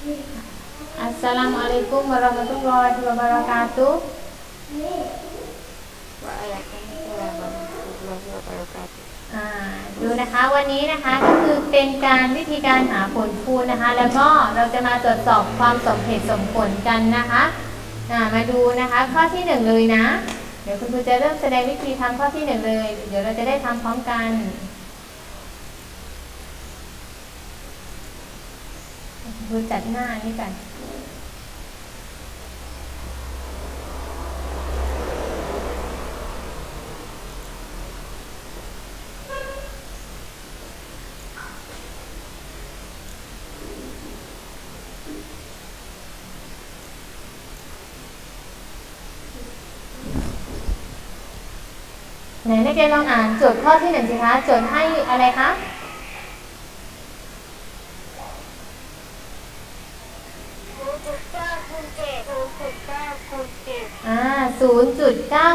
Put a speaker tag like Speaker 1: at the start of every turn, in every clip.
Speaker 1: Assalamualaikum warahmatullahi wabarakatuh.
Speaker 2: Waalaikumsalam warahmatullahi wabarakatuh.
Speaker 1: อ่าดูนะคะวันนี้นะคะก็คือเป็นการวิธีการหาผลคูณนะคะ แล้วก็เราจะมาตรวจสอบความสมเหตุสมผลกันนะคะอ่ามาดูนะคะข้อที่หนึ่งเลยนะ เดี๋ยวคุณครูจะเริ่มแสดงวิธีทำข้อที่หนึ่งเลย เดี๋ยวเราจะได้ทำพร้อมกัน คุณครูจัดหน้านี่กันไหนนักเรียนลองอ่านโจทย์ข้อที่หนึ่งสิคะโจทย์ให้อะไรคะ
Speaker 2: ศูนย์จุดเก้าคูณเจ็ดศูนย์จุดเก้าคูณเจ็ด
Speaker 1: อ่า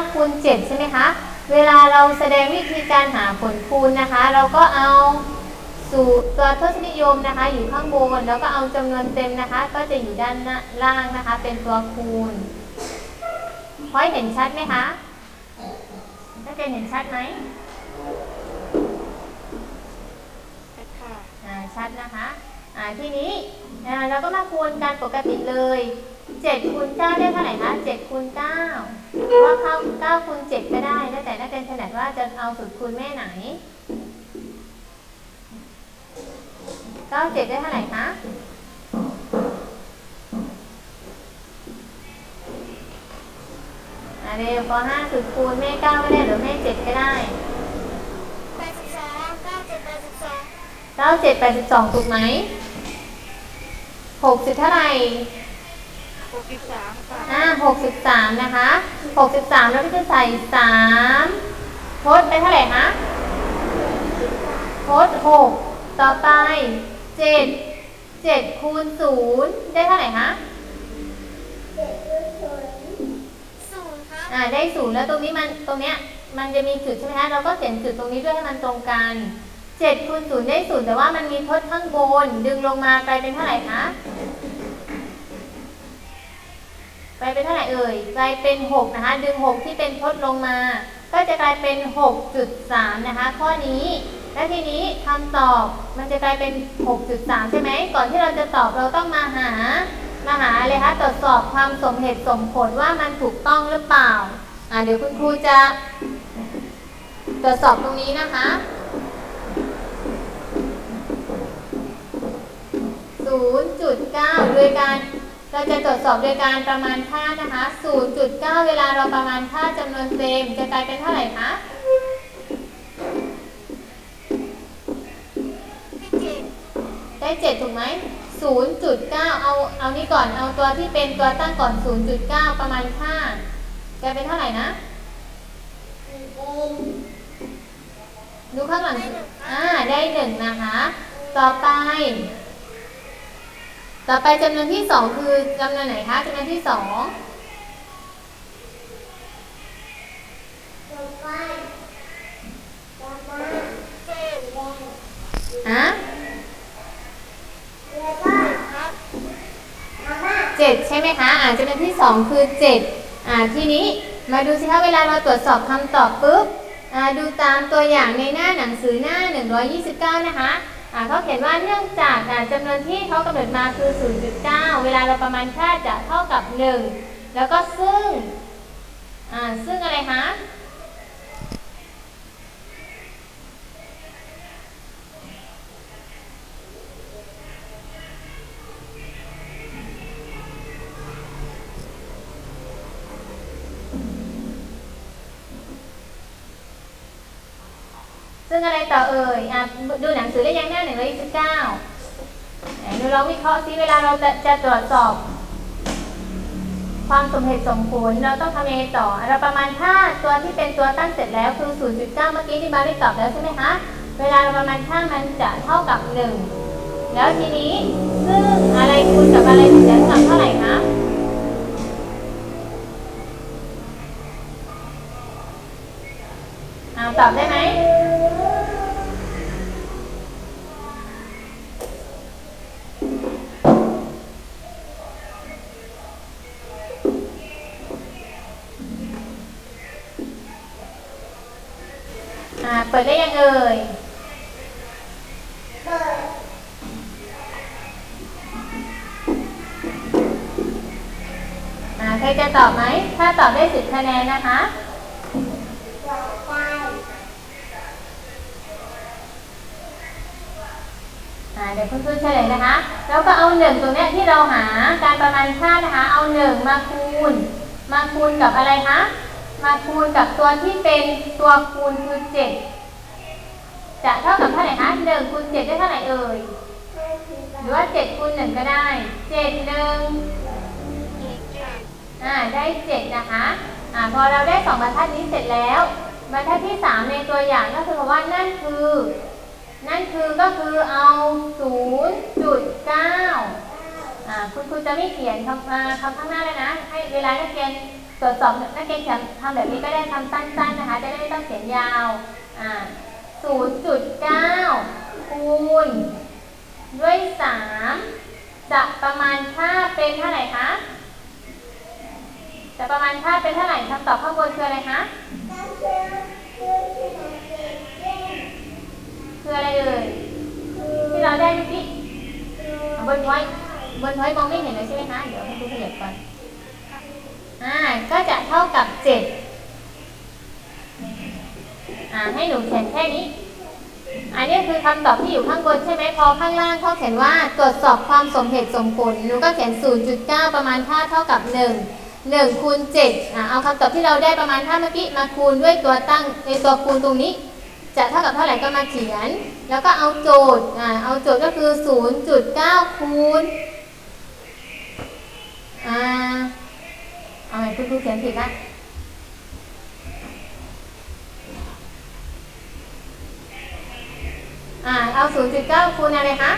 Speaker 1: 0.9คู ณ 7 ใช่ไหมคะ เวลาเราแสดงวิธีการหาผลคูณนะคะ เราก็เอาสูตรตัวทศนิยมนะคะ อยู่ข้างบน แล้วก็เอาจำนวนเต็มนะคะ ก็จะอยู่ด้านหน้าล่างนะคะ เป็นตัวคูณพอยเห็นชัดไหมคะนักเรียนเห็นชัดไหม
Speaker 2: ค่ะ
Speaker 1: อ่าชัดนะคะ อ่า ทีนี้ อ่า เราก็มาคูณกันปกติเลย 7คูณ9ได้เท่าไหร่คะ7คูณ9หรือว่าเข้า9คูณ7ก็ได้แล้วแต่นักเรียนถนัดว่าจะเอาสูตรคูณแม่ไหน9 7ได้เท่าไหร่คะอ่าเร็วป5สูตรคูณแม่9ก็ได้หรือแม่7ก็ได้
Speaker 2: แปดสิบสองเก้าเจ็ดแปดสิบสอง
Speaker 1: เก้าเจ็ดแปดสิบสองถูกไหมหกสิบเท่าไหร่ อ่าหกสิบสามนะคะหกสิบสามแล้วก็จะใส่สามทดไปเท่าไหร่คะทดหกต่อไปเจ็ดเจ็ดคูณศูนย์ได้เท่าไหร่คะ
Speaker 2: ศูนย์ครับ
Speaker 1: อ่าได้ศูนย์แล้วตรงนี้มันตรงเนี้ยมันจะมีจุดใช่ไหมคะเราก็เขียนจุดตรงนี้ด้วยให้มันตรงกันเจ็ดคูณศูนย์ได้ศูนย์แต่ว่ามันมีทดข้างบน ดึงลงมากลายเป็นเท่าไหร่คะ กลายเป็นเท่าไหร่เอ่ยกลายเป็น 6 นะคะ ดึง 6 ที่เป็นทดลงมา ก็จะกลายเป็น 6.3 นะคะ ข้อนี้ และทีนี้คำตอบมันจะกลายเป็น 6.3 ใช่ไหม ก่อนที่เราจะตอบเราต้องมาหา มาหาอะไรคะตรวจสอบความสมเหตุสมผลว่ามันถูกต้องหรือเปล่า อ่าเดี๋ยวคุณครูจะ ตรวจสอบตรงนี้นะคะ 0.9 โดยการ เราจะตรวจสอบโดยการประมาณค่านะคะ 0.9 เวลาเราประมาณค่าจำนวนเต็มจะกลายเป็นเท่าไหร่คะ
Speaker 2: ให้เจ็ด
Speaker 1: ได้7ถูกไหม0.9 เอา เอานี้ก่อน เอาตัวที่เป็นตัวตั้งก่อน 0.9 ประมาณค่ากลายเป็นเท่าไหร่นะดูข้างหลัง อ่า ได้หนึ่งนะคะ ต่อไป ต่อไปจำนวนที่สองคือจำนวนไหนคะจำนวนที่สองฮะเจ็ดใช่ไหมคะอ่าจำนวนที่สองคือเจ็ดอ่าทีนี้มาดูสิคะเวลาเราตรวจสอบคำตอบปุ๊บอ่าดูตามตัวอย่างในหน้าหนังสือหน้า 129 นะคะอ่า เขาเขียนว่าเนื่องจากอ่าจำนวนที่เขากำหนดมาคือ 0.9 เวลาเราประมาณค่าจะเท่ากับ 1 แล้วก็ซึ่งซึ่งอะไรคะ ซึ่งอะไรต่อเอ่ยอะดูหนังสือได้ยังหน้าหนึ่งร้อยสิบเก้าดูลองวิเคราะห์ซิเวลาเราจะจะตรวจสอบ ความสมเหตุสมผลเราต้องทำยังไงต่อ เราประมาณค่าตัวที่เป็นตัวตั้งเสร็จแล้วคือ 0.9 เมื่อกี้ที่บาร์ได้ตอบแล้วใช่ไหมคะ เวลาเราประมาณค่ามันจะเท่ากับ 1 แล้วทีนี้ซึ่งอะไรคูณกับอะไรถึงจะเท่ากับเท่าไหร่คะ ปิดได้ยังเอ่ย
Speaker 2: เปิด
Speaker 1: ใครจะตอบไหม ถ้าตอบได้สิบคะแนนนะคะ
Speaker 2: ไป
Speaker 1: อ่าเดี๋ยวคุณครูเฉลยนะคะ แล้วก็เอาหนึ่งตรงนี้ที่เราหาการประมาณค่านะคะ เอาหนึ่งมาคูณ มาคูณกับอะไรคะ มาคูณกับตัวที่เป็นตัวคูณคือเจ็ด นึ่งคูณเจ็ดได้เท่าไหร่เอ่ย หรือว่าเจ็ดคูณหนึ่งก็ได้เจ็ดหนึ่ง
Speaker 2: อ่า
Speaker 1: ได้เจ็ดนะคะอ่าพอเราได้สองบรรทัดนี้เสร็จแล้ว บรรทัดที่สามในตัวอย่างก็คือว่านั่นคือ นั่นคือก็คือเอาศูนย์จุดเก้าอ่าคุณครูจะไม่เขียนคำมาคำข้างหน้าแล้วนะ ให้เวลานักเรียนตรวจสอบนักเรียนเขียนทำแบบนี้ก็ได้ทำสั้นๆนะคะ จะได้ไม่ต้องเขียนยาวอ่าศูนย์จุดเก้า คูณ ด้วยสามจะประมาณค่าเป็นเท่าไหร่คะจะประมาณค่าเป็นเท่าไหร่คำตอบข้างบนคืออะไรคะ
Speaker 2: คืออะ
Speaker 1: ไรเอ่ยที่เราได้เมื่อกี้
Speaker 2: คือ
Speaker 1: เอาบนไว้บนไว้มองไม่เห็นเลยใช่ไหมคะเดี๋ยวให้ดูขยับก่อนอ่าก็จะเท่ากับเจ็ดอ่าให้หนูเขียนแค่นี้ อันนี้คือคำตอบที่อยู่ข้างบนใช่ไหมพอข้างล่างเขาเขียนว่าตรวจสอบความสมเหตุสมผลหนูก็เขียน 0.9 ประมาณค่าเท่ากับ 1 1คูณ7อ่าเอาคำตอบที่เราได้ประมาณค่าเมื่อกี้มาคูณด้วยตัวตั้งในตัวคูณตรงนี้ จะเท่ากับเท่าไหร่ก็มาเขียน แล้วก็เอาโจทย์อ่าเอาโจทย์ก็คือ 0.9 คูณอ่าเอาใหม่คุณครูเขียนผิดละ อ่าเอา 0.9 คูณอะไรคะ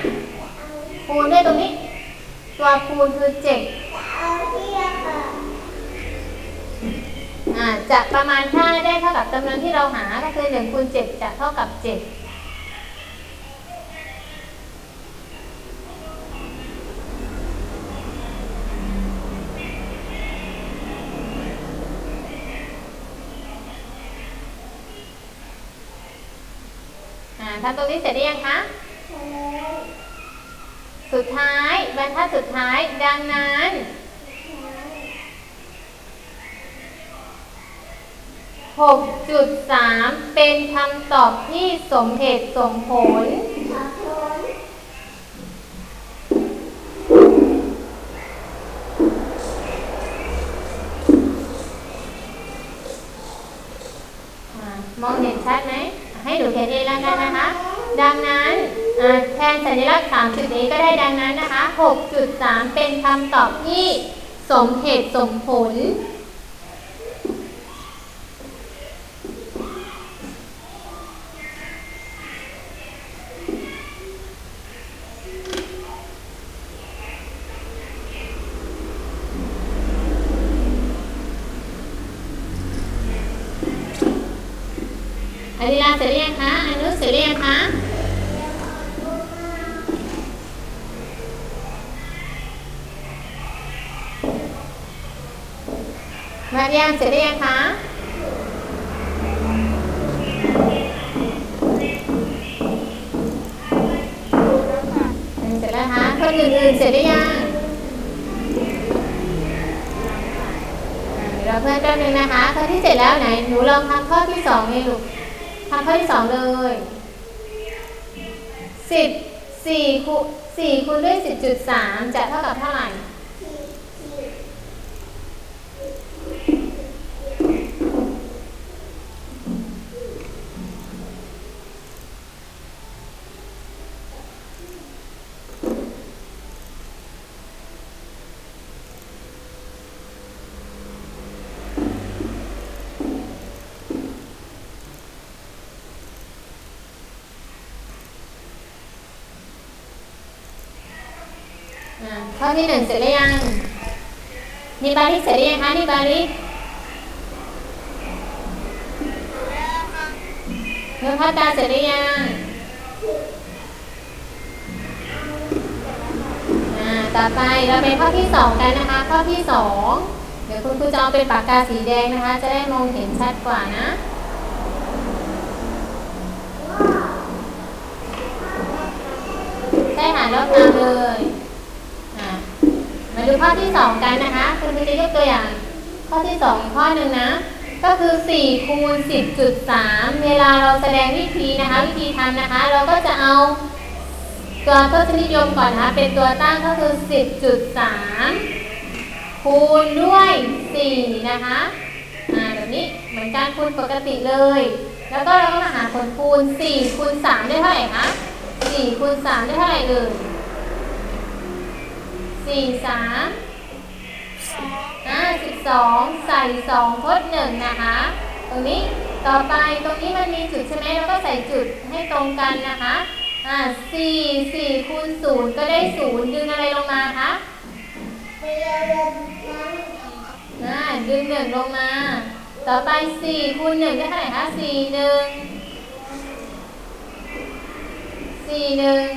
Speaker 1: คูณด้วยตรงนี้ ตัวคูณคือ7
Speaker 2: เอาเทียบกับ
Speaker 1: อ่าจะประมาณค่าได้เท่ากับจำนวนที่เราหา ก็คือ1คูณ7จะเท่ากับ 7 ทำตรงนี้เสร็จหรือยังคะ
Speaker 2: แล้ว
Speaker 1: สุดท้ายบรรทัดสุดท้าย ดังนั้น 6.3 เป็นคำตอบที่สมเหตุสมผล
Speaker 2: ขอบคุณ
Speaker 1: อามองเห็นชัดไหม ให้หนูเขียนเองแล้วกันนะคะ ดังนั้นแทนสัญลักษณ์3จุดนี้ก็ได้ดังนั้นนะคะ 6.3 เป็นคำตอบที่สมเหตุสมผล อดิลาเสร็จหรือยัง คะอเสร็จหรือยังคะมาเรียนเสร็จหรือยังคะเสร็จแล้วคะ คนอื่นๆเสร็จหรือยังเดี๋ยวเราเพื่อนแป๊บนึงนะคะ ข้อที่เสร็จแล้วไหน หนูลองทำข้อที่สองเลยลูกทำข้อที่สองเลย สิบสี่คูณสี่คูณด้วยสิบจุดสามจะเท่ากับเท่าไหร่ ข้อที่หนึ่งเสร็จหรือยังนิบาริเสร็จหรือยังคะนิบาริเรื่องพัตตาเสร็จหรือยังต่อไปเราไปข้อที่สองกันนะคะ ข้อที่สองเดี๋ยวคุณครูจะเอาเป็นปากกาสีแดงนะคะ จะได้มองเห็นชัดกว่านะใช่หาลบตาเลย ดูข้อที่สองกันนะคะคุณครูจะยกตัวอย่าง ข้อที่สองอีกข้อหนึ่งนะ ก็คือ4คูณ10.3 เวลาเราแสดงวิธีนะคะ วิธีทำนะคะ เราก็จะเอาตัวทศนิยมก่อนนะคะเป็นตัวตั้งก็คือ 10.3 คูณด้วย 4 นะคะอ่าแบบนี้เหมือนการคูณปกติเลย แล้วก็เราก็มาหาผลคูณ 4 คูณ 3 ได้เท่าไหร่คะ 4 คูณ 3 ได้เท่าไหร่เอ่ย 4 3อ่า12ใส่2ทด1นะคะ ตรงนี้ต่อไปตรงนี้มันมีจุดใช่ไหมเราก็ใส่จุดให้ตรงกันนะคะอ่า4 4คูณ0ก็ได้0ดึงอะไรลงมาคะอ่าดึงหนึ่งลงมา ต่อไปสี่คูณหนึ่งได้เท่าไหร่คะสี่หนึ่งสี่หนึ่ง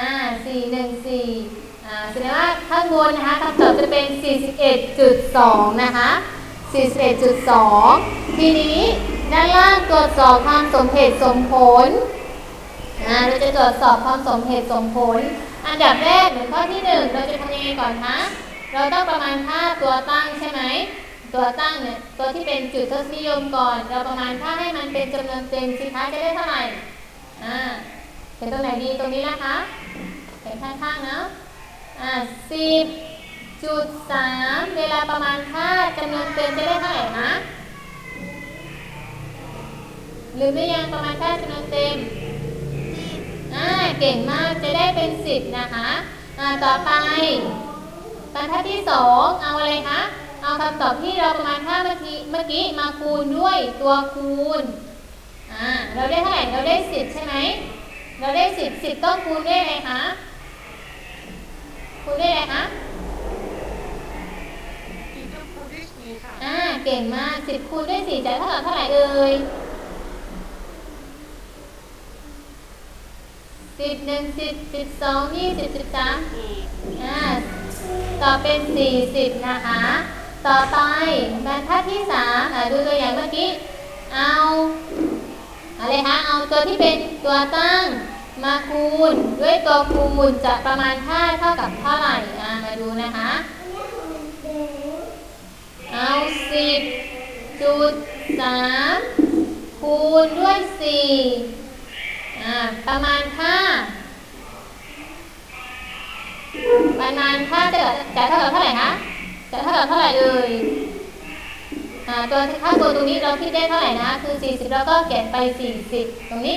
Speaker 1: อ่าสี่หนึ่งสี่อ่าแสดงว่าข้างบนนะคะคำตอบจะเป็น 41.2 นะคะ 41.2 ทีนี้ด้านล่างตรวจสอบความสมเหตุสมผลอ่าเราจะตรวจสอบความสมเหตุสมผล อันดับแรกเหมือนข้อที่หนึ่งเราจะทำยังไงก่อนคะเราต้องประมาณค่าตัวตั้งใช่ไหมตัวตั้งเนี่ยตัวที่เป็นจุดทศนิยมก่อน เราประมาณค่าให้มันเป็นจำนวนเต็มสิคะจะได้เท่าไหร่อ่าเห็นตรงไหนดีตรงนี้นะคะ เห็นข้างๆเนาะอ่าสิบจุดสามเวลาประมาณค่าจำนวนเต็มจะได้เท่าไหร่คะลืมหรือยังประมาณค่าจำนวนเต็มอ่าเก่งมากจะได้เป็นสิบนะคะอ่าต่อไปบรรทัดที่สองเอาอะไรคะเอาคำตอบที่เราประมาณค่าเมื่อกี้เมื่อกี้มาคูณด้วยตัวคูณอ่าเราได้เท่าไหร่เราได้สิบใช่ไหมเราได้สิบสิบต้องคูณด้วยอะไรคะ คูณด้วยอะไรคะ
Speaker 3: อีกก็คูณด้วยสี่ค่ะ
Speaker 1: อ่าเก่งมากสิบคูณด้วยสี่จะเท่ากับเท่าไหร่เอ่ยสิบหนึ่งสิบสิบสองยี่สิบสิบสาม
Speaker 3: อีก
Speaker 1: อ่าต่อเป็น40นะคะ ต่อไปบรรทัดที่3อ่าดูตัวอย่างเมื่อกี้ เอาอะไรคะ เอาตัวที่เป็นตัวตั้ง มาคูณด้วยตัวคูณจะประมาณค่าเท่ากับเท่าไหร่อ่ามาดูนะคะ เอา10จุด3คูณด้วย4อ่าประมาณค่าประมาณค่าจะจะเท่ากับเท่าไหร่คะจะเท่ากับเท่าไหร่เอ่ยอ่าตัวค่าตัวตรงนี้เราคิดได้เท่าไหร่นะ คือ 40 แล้วก็เขียนไป 40 ตรงนี้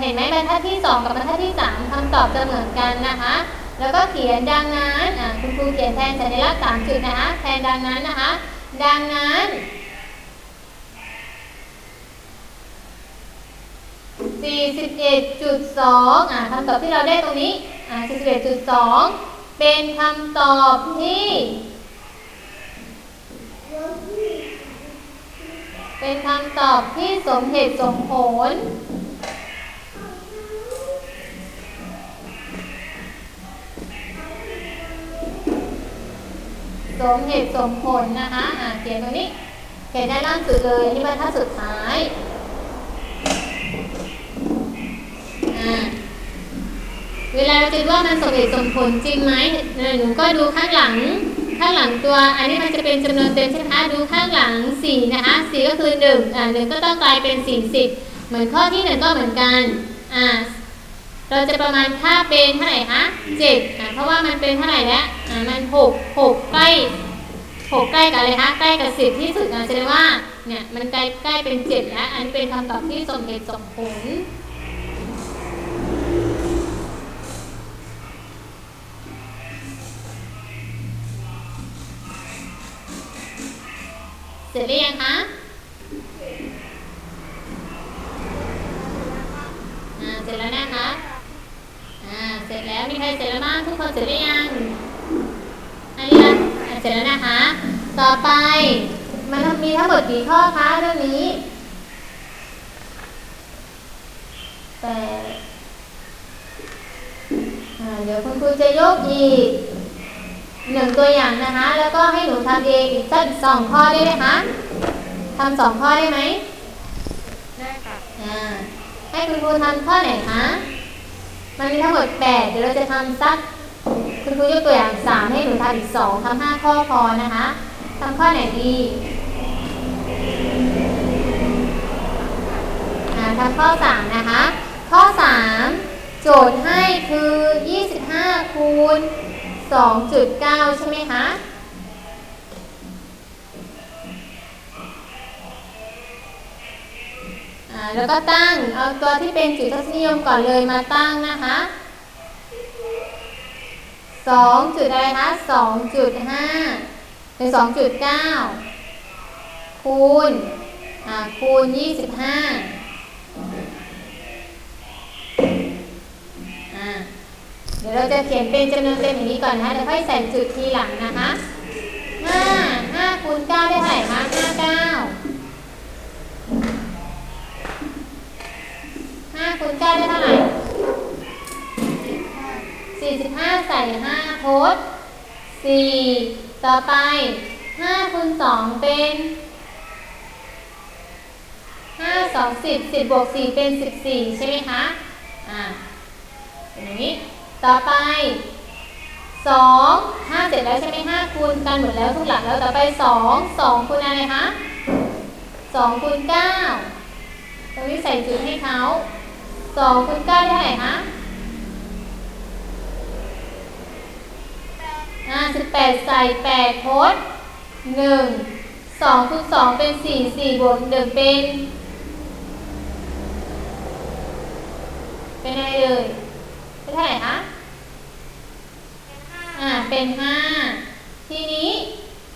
Speaker 1: เห็นไหมบรรทัดที่ 2 กับบรรทัดที่ 3คำตอบจะเหมือนกันนะคะ แล้วก็เขียนดังนั้นคุณครูเขียนแทนสัญลักษณ์3จุดนะคะ แทนดังนั้นนะคะ ดังนั้น 41.2อ่าคำตอบที่เราได้ตรงนี้อ่า41.2 เป็นคำตอบที่ เป็นคำตอบที่สมเหตุสมผล สมเหตุสมผลนะคะอ่าเขียนตรงนี้เขียนด้านล่างสุดเลยที่บรรทัดสุดท้ายอ่าเวลาเราจะดูว่ามันสมเหตุสมผลจริงไหมหนูก็ดูข้างหลังข้างหลังตัวอันนี้มันจะเป็นจำนวนเต็มใช่ไหมคะดูข้างหลังสี่นะคะสี่ก็คือหนึ่งอ่าหนึ่งก็ต้องกลายเป็นสี่สิบเหมือนข้อที่หนึ่งก็เหมือนกันอ่า เราจะประมาณค่าเป็นเท่าไหร่คะเจ็ดอ่าเพราะว่ามันเป็นเท่าไหร่แล้วอ่ามันหกหกใกล้หกใกล้กับอะไรคะใกล้กับสิบที่สุดอะแสดงว่าเนี่ยมันใกล้ใกล้เป็นเจ็ดแล้วอันนี้เป็นคำตอบที่สมเหตุสมผลเสร็จหรือยังคะเสร็จแล้วนะคะ อ่า เสร็จแล้วมีใครเสร็จแล้วบ้างทุกคนเสร็จหรือยังอันนี้นะอ่าเสร็จแล้วนะคะ ต่อไปมันมีทั้งหมดกี่ข้อคะเรื่องนี้แปดอ่าเดี๋ยวคุณครูจะยกอีกหนึ่งตัวอย่างนะคะ แล้วก็ให้หนูทำเองอีกสักสองข้อได้ไหมคะทำสองข้อได้ไหม
Speaker 3: ได้ค่ะ
Speaker 1: อ่าให้คุณครูทำข้อไหนคะ มันมีทั้งหมดแปดเดี๋ยวเราจะทำสัก คุณครูยกตัวอย่างสามให้หนูทำอีกสองทำห้าข้อพอนะคะทำข้อไหนดีอ่าทำข้อสามนะคะ ข้อสามโจทย์ให้คือ 25คูณ2.9 ใช่ไหมคะ แล้วก็ตั้งเอาตัวที่เป็นจุดทศนิยมก่อนเลยมาตั้งนะคะสองจุดอะไรคะสองจุดห้าเป็นสองจุดเก้าคูณอ่าคูณยี่สิบห้าอ่าเดี๋ยวเราจะเขียนเป็นจำนวนเต็มอย่างนี้ก่อนนะคะเดี๋ยวค่อยใส่จุดทีหลังนะคะห้าห้าคูณเก้าได้เท่าไหร่คะห้าเก้า ห้าคูณเก้าได้เท่าไหร่สี่สิบห้าใส่ห้าโพสสี่ต่อไปห้าคูณสองเป็นห้าสองสิบสิบบวกสี่เป็นสิบสี่ใช่ไหมคะ อ่าอย่างนี้ ต่อไปสองห้าเสร็จแล้วใช่ไหมห้าคูณกันหมดแล้วทุกหลักแล้วต่อไปสองสองคูณอะไรคะสองคูณเก้าตรงนี้ใส่จุดให้เขา สองคูณเก้าได้เท่าไหร่คะอ่าสิบแปดใส่แปดโพสหนึ่งสองคูณสองเป็นสี่สี่บวกหนึ่งเป็น เป็นอะไรเลยเป็นเท่าไหร่คะอ่าเป็นห้าทีนี้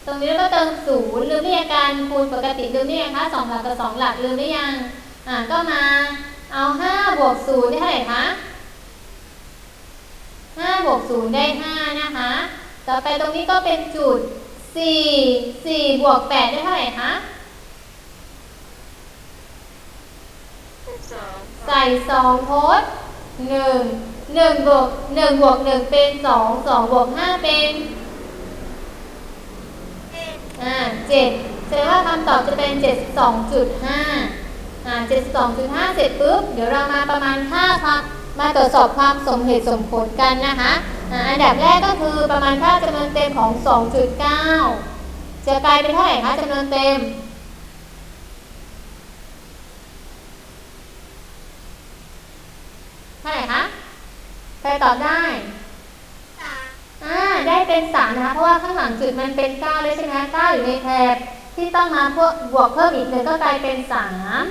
Speaker 1: ตรงนี้เราก็เติมศูนย์ลืมหรือยังการคูณปกติลืมหรือยังคะสองหลักกับสองหลักลืมหรือยังอ่าก็มา เอาห้าบวกศูนย์ได้เท่าไหร่คะห้าบวกศูนย์ได้ห้านะคะ ต่อไปตรงนี้ก็เป็นจุดสี่สี่บวกแปดได้เท่าไหร่คะใส่สองโพสหนึ่งหนึ่งบวกหนึ่งบวกหนึ่งเป็นสองสองบวกห้าเป็นอ่าเจ็ดแสดงว่าคำตอบจะเป็นเจ็ดสองจุดห้า อ่าเจ็ดสองจุดห้าเสร็จปุ๊บ เดี๋ยวเรามาประมาณค่าความมาตรวจสอบความสมเหตุสมผลกันนะคะอ่าอันดับแรกก็คือประมาณค่าจำนวนเต็มของ 2.9 จะกลายเป็นเท่าไหร่คะจำนวนเต็มเท่าไหร่คะใครตอบได้
Speaker 2: สาม
Speaker 1: อ่าได้เป็นสามนะคะ เพราะว่าข้างหลังจุดมันเป็นเก้าเลยใช่ไหมเก้าอยู่ในแถบที่ต้องมาพวกบวกเพิ่มอีกหนึ่งก็กลายเป็นสาม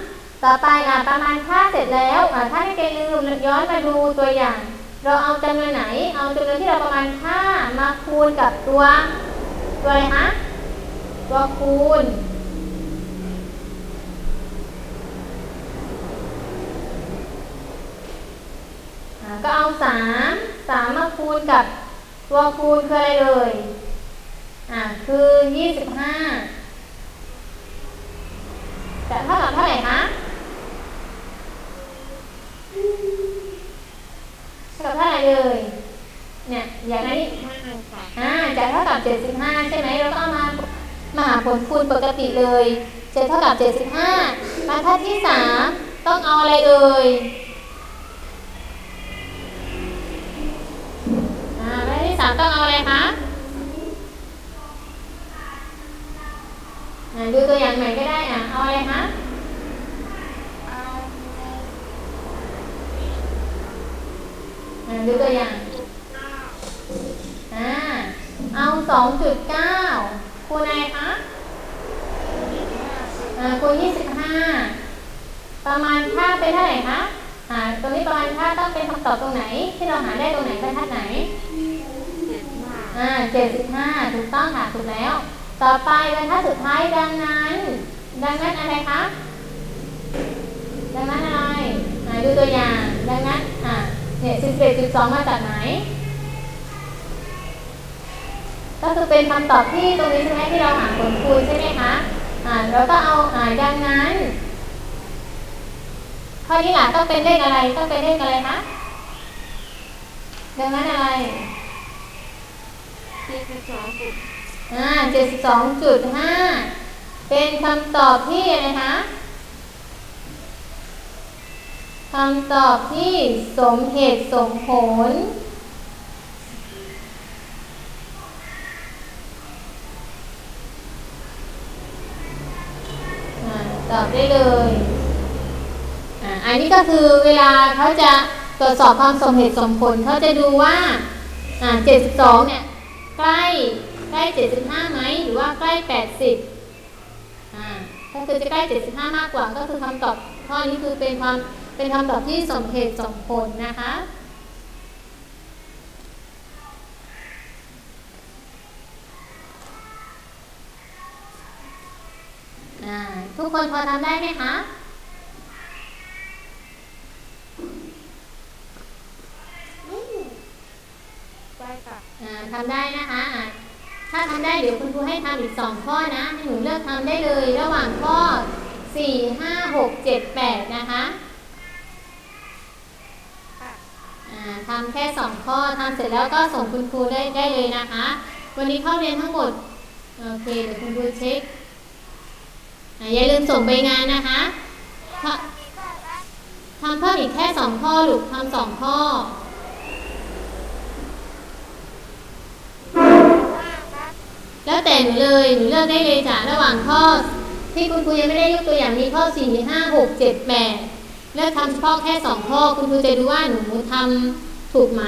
Speaker 1: ต่อไปอะประมาณค่าเสร็จแล้วอะถ้าไม่เป็นลืมย้อนมาดูตัวอย่าง เราเอาจำนวนไหน เอาจำนวนที่เราประมาณค่ามาคูณกับตัวตัวอะไรคะตัวคูณก็เอาสามสามมาคูณกับตัวคูณคืออะไรเลย อ่า คือยี่สิบห้าจะเท่ากับเท่าไหร่คะเท่ากับเท่าไห ร่เลยเนี่ยอย่างนี้
Speaker 3: ห้าค่ะ
Speaker 1: อ่าจะเท่ากับเจ็ดสิบห้าใช่ไหมเราก็เอามามาหาผลคูณปกติเลยจะเท่ากับเจ็ดสิบห้าบรรทัดที่สามต้องเอาอะไรเอ่ยอ่าบรรทัดที่สามต้องเอาอะไรคะอ่าดูตัวอย่างใหม่ก็ได้อะเอาอะไรคะ
Speaker 2: เอา
Speaker 1: อ่า ดูตัวอย่าง
Speaker 2: เอ่า
Speaker 1: เอาสองจุดเก้าคูณอะไรคะอ่าคูณยี่สิบห้าประมาณค่าเป็นเท่าไหร่คะอ่าตรงนี้ประมาณค่าต้องเป็นคำตอบตรงไหน ที่เราหาได้ตรงไหนบรรทัดไหน
Speaker 3: เจ็ดห้า
Speaker 1: อ่าเจ็ดสิบห้าถูกต้องค่ะถูกแล้ว ต่อไปบรรทัดสุดท้ายดังนั้น ดังนั้นอะไรคะดังนั้นอะไรดูตัวอย่าง ดังนั้นอ่า เนี่ยสิบเอ็ดจุดสองมาจากไหน ก็คือเป็นคำตอบที่ตรงนี้ใช่ไหมที่เราหาผลคูณใช่ไหมคะอ่าแล้วก็เอาอ่าดังนั้นข้อนี้ล่ะต้องเป็นเลขอะไรต้องเป็นเลขอะไรคะดังนั้นอะไร
Speaker 3: เจ็ดสิบสองจุด
Speaker 1: อ่าเจ็ดสิบสองจุดห้าเป็นคำตอบที่อะไรคะ คำตอบที่สมเหตุสมผลอ่าตอบได้เลยอ่าอันนี้ก็คือเวลาเขาจะตรวจสอบความสมเหตุสมผลเขาจะดูว่าอ่า 72 เนี่ย ใกล้ใกล้ 75ไหมหรือว่าใกล้ 80อ่าถ้าคือจะใกล้ 75 มากกว่าก็คือคำตอบข้อนี้คือเป็นความ เป็นคำตอบที่สมเหตุสมผลนะคะอ่าทุกคนพอทำได้ไหมคะ
Speaker 3: ได้ค่ะ
Speaker 1: อ่าทำได้นะคะอ่าถ้าทำได้เดี๋ยวคุณครูให้ทำอีกสองข้อนะ ให้หนูเลือกทำได้เลย ระหว่างข้อ 4 5 6 7 8 นะคะ
Speaker 3: ค่ะ
Speaker 1: ทำแค่สองข้อทำเสร็จแล้วก็ส่งคุณครูได้ได้เลยนะคะ วันนี้เข้าเรียนทั้งหมด โอเค เดี๋ยวคุณครูเช็ค อย่าลืมส่งใบงานนะคะทำเพิ่มอีกแค่สองข้อลูกทำสองข้อแล้วแต่หนูเลยหนูเลือกได้เลยจ้ะระหว่างข้อ ที่คุณครูยังไม่ได้ยกตัวอย่างมีข้อ4 5 6 7 8เลือกทำเฉพาะแค่ 2 ข้อ คุณครูจะดูว่าหนูทำ ถูกไหม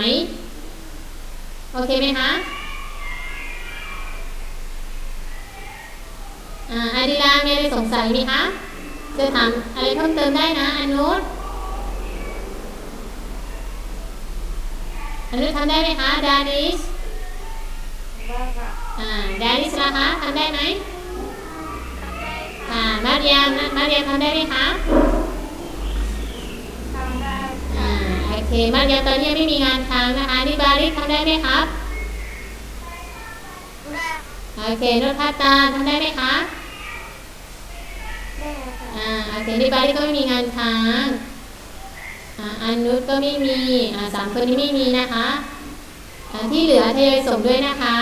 Speaker 1: โอเคไหมคะอ่าอาดิลามีอะไรสงสัยไหมคะ จะถามอะไรเพิ่มเติมได้นะอนุชอนุชทำได้ไหมคะดานิส
Speaker 3: ได้ค่ะ
Speaker 1: อ่าดาริสนะคะทำได้ไหม
Speaker 2: ทำได้ค่ะ
Speaker 1: อ่ามาเรียมนะมาเรียมทำได้ไหมคะ
Speaker 2: ทำได้
Speaker 1: อ่าโอ เคมาเรียาตอนนี้ไม่มีงานค้างนะคะนิบาริสทำได้ไหมครับโอเคโนตพาตาทำได้ไหมคะ
Speaker 2: ได้
Speaker 1: อ่าโอเคนิบาริก็ไม่มีงานค้างอ่าอันนุชก็ไม่มีอ่าสามคนนี้ไม่มีนะคะที่เหลือทยอยส่งด้วยนะคะ